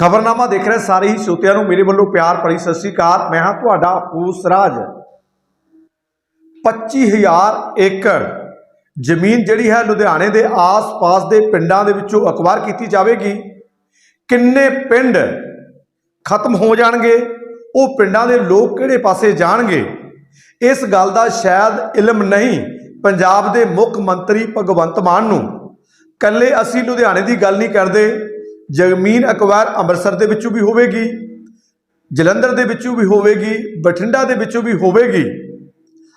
ਖਬਰਨਾਮਾ ਦੇਖ ਰਹੇ ਸਾਰੇ ਹੀ ਸਰੋਤਿਆਂ ਨੂੰ ਮੇਰੇ ਵੱਲੋਂ ਪਿਆਰ ਭਰੀ ਸਤਿ ਸ੍ਰੀ ਅਕਾਲ। ਮੈਂ ਹਾਂ ਤੁਹਾਡਾ ਫੂਸ ਰਾਜ। 25000 ਏਕੜ ਜ਼ਮੀਨ ਜਿਹੜੀ ਹੈ ਲੁਧਿਆਣੇ ਦੇ ਆਸ-ਪਾਸ ਦੇ ਪਿੰਡਾਂ ਦੇ ਵਿੱਚੋਂ ਅਕਵਾਇਰ ਕੀਤੀ ਜਾਵੇਗੀ। ਕਿੰਨੇ ਪਿੰਡ ਖਤਮ ਹੋ ਜਾਣਗੇ? ਉਹ ਪਿੰਡਾਂ ਦੇ ਲੋਕ ਕਿਹੜੇ ਪਾਸੇ ਜਾਣਗੇ? ਇਸ ਗੱਲ ਦਾ ਸ਼ਾਇਦ ਇਲਮ ਨਹੀਂ ਪੰਜਾਬ ਦੇ ਮੁੱਖ ਮੰਤਰੀ ਭਗਵੰਤ ਮਾਨ ਨੂੰ। ਕੱਲੇ ਅਸੀਂ ਲੁਧਿਆਣੇ ਦੀ ਗੱਲ ਨਹੀਂ ਕਰਦੇ। ਜ਼ਮੀਨ ਅਕਵਾਇਰ ਅੰਮ੍ਰਿਤਸਰ ਦੇ ਵਿੱਚੋਂ ਵੀ ਹੋਵੇਗੀ, ਜਲੰਧਰ ਦੇ ਵਿੱਚੋਂ ਵੀ ਹੋਵੇਗੀ, ਬਠਿੰਡਾ ਦੇ ਵਿੱਚੋਂ ਵੀ ਹੋਵੇਗੀ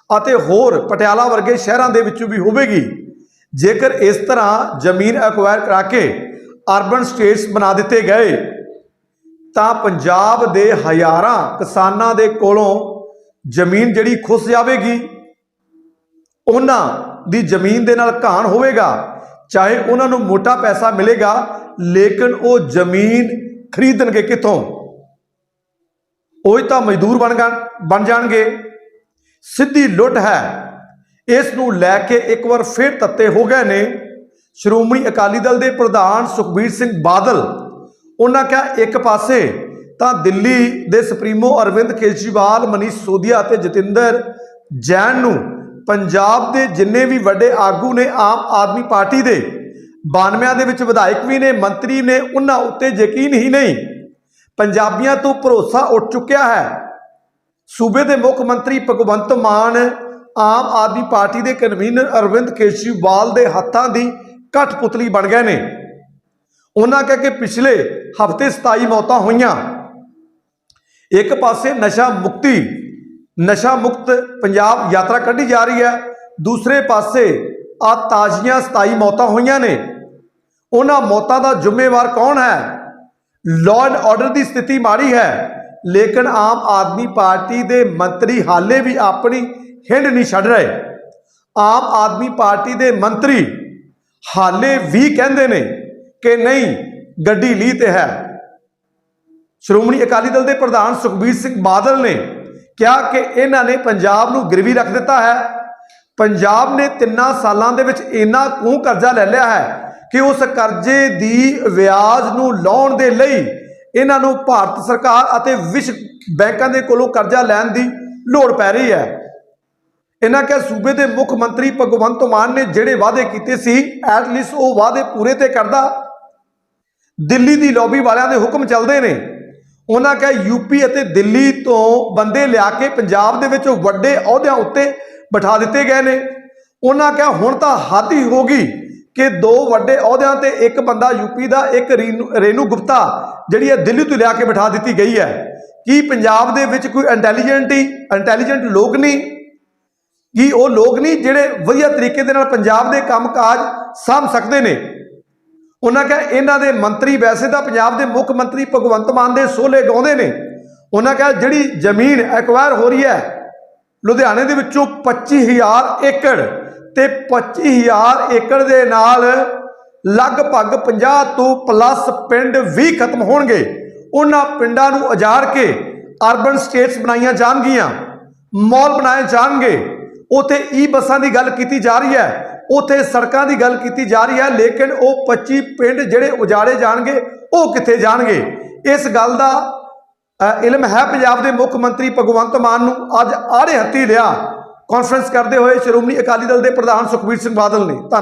ਅਤੇ ਹੋਰ ਪਟਿਆਲਾ ਵਰਗੇ ਸ਼ਹਿਰਾਂ ਦੇ ਵਿੱਚੋਂ ਵੀ ਹੋਵੇਗੀ। ਜੇਕਰ ਇਸ ਤਰ੍ਹਾਂ ਜ਼ਮੀਨ ਅਕਵਾਇਰ ਕਰਾ ਕੇ ਅਰਬਨ ਸਟੇਟਸ ਬਣਾ ਦਿੱਤੇ ਗਏ, ਤਾਂ ਪੰਜਾਬ ਦੇ ਹਜ਼ਾਰਾਂ ਕਿਸਾਨਾਂ ਦੇ ਕੋਲੋਂ ਜ਼ਮੀਨ ਜਿਹੜੀ ਖੁੱਸ ਜਾਵੇਗੀ। ਉਹਨਾਂ ਦੀ ਜ਼ਮੀਨ ਦੇ ਨਾਲ ਘਾਣ ਹੋਵੇਗਾ, ਚਾਹੇ ਉਹਨਾਂ ਨੂੰ ਮੋਟਾ ਪੈਸਾ ਮਿਲੇਗਾ ਲੇਕਿਨ ਉਹ ਜ਼ਮੀਨ ਖਰੀਦਣਗੇ ਕਿੱਥੋਂ? ਉਹ ਤਾਂ ਮਜ਼ਦੂਰ ਬਣ ਗਣ ਬਣ ਜਾਣਗੇ। ਸਿੱਧੀ ਲੁੱਟ ਹੈ। ਇਸ ਨੂੰ ਲੈ ਕੇ ਇੱਕ ਵਾਰ ਫਿਰ ਤੱਤੇ ਹੋ ਗਏ ਨੇ। ਸ਼੍ਰੋਮਣੀ ਅਕਾਲੀ ਦਲ ਦੇ ਪ੍ਰਧਾਨ ਸੁਖਬੀਰ ਸਿੰਘ ਬਾਦਲ, ਉਹਨਾਂ ਕਿਹਾ, ਇੱਕ ਪਾਸੇ ਤਾਂ ਦਿੱਲੀ ਦੇ ਸੁਪਰੀਮੋ ਅਰਵਿੰਦ ਕੇਜਰੀਵਾਲ, ਮਨੀਸ਼ ਸੋਧੀਆ ਅਤੇ ਜਤਿੰਦਰ ਜੈਨ ਨੂੰ ਪੰਜਾਬ ਦੇ ਜਿੰਨੇ ਵੀ ਵੱਡੇ ਆਗੂ ਨੇ ਆਮ ਆਦਮੀ ਪਾਰਟੀ ਦੇ 92 ਦੇ ਵਿੱਚ ਵਿਧਾਇਕ ਵੀ ਨੇ, ਮੰਤਰੀ ਨੇ, ਉਹਨਾਂ ਉੱਤੇ ਯਕੀਨ ਹੀ ਨਹੀਂ। ਪੰਜਾਬੀਆਂ ਤੋਂ ਭਰੋਸਾ ਉੱਠ ਚੁੱਕਿਆ ਹੈ। ਸੂਬੇ ਦੇ ਮੁੱਖ ਮੰਤਰੀ ਭਗਵੰਤ ਮਾਨ, ਆਮ ਆਦਮੀ ਪਾਰਟੀ ਦੇ ਕਨਵੀਨਰ ਅਰਵਿੰਦ ਕੇਜਰੀਵਾਲ ਦੇ ਹੱਥਾਂ ਦੀ ਕਠਪੁਤਲੀ ਬਣ ਗਏ ਨੇ। ਉਹਨਾਂ ਕਹਿ ਕਿ ਪਿਛਲੇ ਹਫ਼ਤੇ 27 ਮੌਤਾਂ ਹੋਈਆਂ। ਇੱਕ ਪਾਸੇ ਨਸ਼ਾ ਮੁਕਤੀ, ਨਸ਼ਾ ਮੁਕਤ ਪੰਜਾਬ ਯਾਤਰਾ ਕੱਢੀ ਜਾ ਰਹੀ ਹੈ। ਦੂਸਰੇ ਪਾਸੇ ਆ ਤਾਜ਼ੀਆਂ 27 ਮੌਤਾਂ ਹੋਈਆਂ ਨੇ। ਉਹਨਾਂ ਮੌਤਾਂ ਦਾ ਜ਼ਿੰਮੇਵਾਰ ਕੌਣ ਹੈ? ਲਾਅ ਐਂਡ ਆਰਡਰ ਦੀ ਸਥਿਤੀ ਮਾੜੀ ਹੈ, ਲੇਕਿਨ ਆਮ ਆਦਮੀ ਪਾਰਟੀ ਦੇ ਮੰਤਰੀ ਹਾਲੇ ਵੀ ਆਪਣੀ ਹਿੰਡ ਨਹੀਂ ਛੱਡ ਰਹੇ। ਆਮ ਆਦਮੀ ਪਾਰਟੀ ਦੇ ਮੰਤਰੀ ਹਾਲੇ ਵੀ ਕਹਿੰਦੇ ਨੇ ਕਿ ਨਹੀਂ, ਗੱਡੀ ਲੀ ਤੇ ਹੈ। ਸ਼੍ਰੋਮਣੀ ਅਕਾਲੀ ਦਲ ਦੇ ਪ੍ਰਧਾਨ ਸੁਖਬੀਰ ਸਿੰਘ ਬਾਦਲ ਨੇ ਕਿਹਾ ਕਿ ਇਹਨਾਂ ਨੇ ਪੰਜਾਬ ਨੂੰ ਗਿਰਵੀ ਰੱਖ ਦਿੱਤਾ ਹੈ। ਪੰਜਾਬ ਨੇ ਤਿੰਨਾਂ ਸਾਲਾਂ ਦੇ ਵਿੱਚ ਇੰਨਾ ਕੁ ਕਰਜ਼ਾ ਲੈ ਲਿਆ ਹੈ ਕਿ ਉਸ ਕਰਜ਼ੇ ਦੀ ਵਿਆਜ ਨੂੰ ਲਾਉਣ ਦੇ ਲਈ ਇਹਨਾਂ ਨੂੰ ਭਾਰਤ ਸਰਕਾਰ ਅਤੇ ਵਿਸ਼ਵ ਬੈਂਕਾਂ ਦੇ ਕੋਲੋਂ ਕਰਜ਼ਾ ਲੈਣ ਦੀ ਲੋੜ ਪੈ ਰਹੀ ਹੈ। ਇਹਨਾਂ ਕਿਹਾ ਸੂਬੇ ਦੇ ਮੁੱਖ ਮੰਤਰੀ ਭਗਵੰਤ ਮਾਨ ਨੇ ਜਿਹੜੇ ਵਾਅਦੇ ਕੀਤੇ ਸੀ ਐਟਲੀਸਟ ਉਹ ਵਾਅਦੇ ਪੂਰੇ ਤੇ ਕਰਦਾ। ਦਿੱਲੀ ਦੀ ਲੌਬੀ ਵਾਲਿਆਂ ਦੇ ਹੁਕਮ ਚੱਲਦੇ ਨੇ। ਉਹਨਾਂ ਕਿਹਾ ਯੂਪੀ ਅਤੇ ਦਿੱਲੀ ਤੋਂ ਬੰਦੇ ਲਿਆ ਕੇ ਪੰਜਾਬ ਦੇ ਵਿੱਚ ਵੱਡੇ ਅਹੁਦਿਆਂ ਉੱਤੇ ਬਿਠਾ ਦਿੱਤੇ ਗਏ ਨੇ। ਉਹਨਾਂ ਕਿਹਾ, ਹੁਣ ਤਾਂ ਹੱਦ ਹੀ ਹੋ ਗਈ ਕਿ ਦੋ ਵੱਡੇ ਅਹੁਦਿਆਂ ਤੇ ਇੱਕ ਬੰਦਾ ਯੂਪੀ ਦਾ, ਇੱਕ ਰੀਨੂ ਰੇਨੂ ਗੁਪਤਾ, ਜਿਹੜੀ ਹੈ ਦਿੱਲੀ ਤੋਂ ਲਿਆ ਕੇ ਬਿਠਾ ਦਿੱਤੀ ਗਈ ਹੈ। ਕੀ ਪੰਜਾਬ ਦੇ ਵਿੱਚ ਕੋਈ ਇੰਟੈਲੀਜੈਂਟ ਹੀ ਇੰਟੈਲੀਜੈਂਟ ਲੋਕ ਨਹੀਂ? ਕੀ ਉਹ ਲੋਕ ਨਹੀਂ ਜਿਹੜੇ ਵਧੀਆ ਤਰੀਕੇ ਦੇ ਨਾਲ ਪੰਜਾਬ ਦੇ ਕੰਮਕਾਜ ਸਾਂਭ ਸਕਦੇ ਨੇ? ਉਹਨਾਂ ਕਿਹਾ, ਇਹਨਾਂ ਦੇ ਮੰਤਰੀ ਵੈਸੇ ਤਾਂ ਪੰਜਾਬ ਦੇ ਮੁੱਖ ਮੰਤਰੀ ਭਗਵੰਤ ਮਾਨ ਦੇ ਸੋਲੇ ਗਾਉਂਦੇ ਨੇ। ਉਹਨਾਂ ਕਿਹਾ, ਜਿਹੜੀ ਜ਼ਮੀਨ ਐਕਵਾਇਰ ਹੋ ਰਹੀ ਹੈ ਲੁਧਿਆਣੇ ਦੇ ਵਿੱਚੋਂ 25000 ਏਕੜ ਤੇ 25000 ਏਕੜ ਦੇ ਨਾਲ ਲਗਭਗ 50 ਤੋਂ ਪਲੱਸ ਪਿੰਡ ਵੀ ਖਤਮ ਹੋਣਗੇ। ਉਹਨਾਂ ਪਿੰਡਾਂ ਨੂੰ ਉਜਾੜ ਕੇ ਅਰਬਨ ਸਟੇਟਸ ਬਣਾਈਆਂ ਜਾਣਗੀਆਂ ਮਾਲ ਬਣਾਏ ਜਾਣਗੇ। ਉਥੇ ਈ ਬੱਸਾਂ ਦੀ ਗੱਲ ਕੀਤੀ ਜਾ ਰਹੀ ਹੈ, ਉਥੇ ਸੜਕਾਂ ਦੀ ਗੱਲ ਕੀਤੀ ਜਾ ਰਹੀ ਹੈ, ਲੇਕਿਨ ਉਹ 25 ਪਿੰਡ ਜਿਹੜੇ ਉਜਾੜੇ ਜਾਣਗੇ, ਉਹ ਕਿੱਥੇ ਜਾਣਗੇ? ਇਸ ਗੱਲ ਦਾ ਇਲਮ ਹੈ ਪੰਜਾਬ ਦੇ ਮੁੱਖ ਮੰਤਰੀ ਭਗਵੰਤ ਮਾਨ ਨੂੰ ਅੱਜ ਆੜੇ ਹੱਥੀ ਲਿਆ। ਕਾਨਫਰੰਸ ਕਰਦੇ ਹੋਏ ਸ਼੍ਰੋਮਣੀ ਅਕਾਲੀ ਦਲ ਦੇ ਪ੍ਰਧਾਨ ਸੁਖਬੀਰ ਸਿੰਘ ਬਾਦਲ ਨੇ। ਧੰਨ-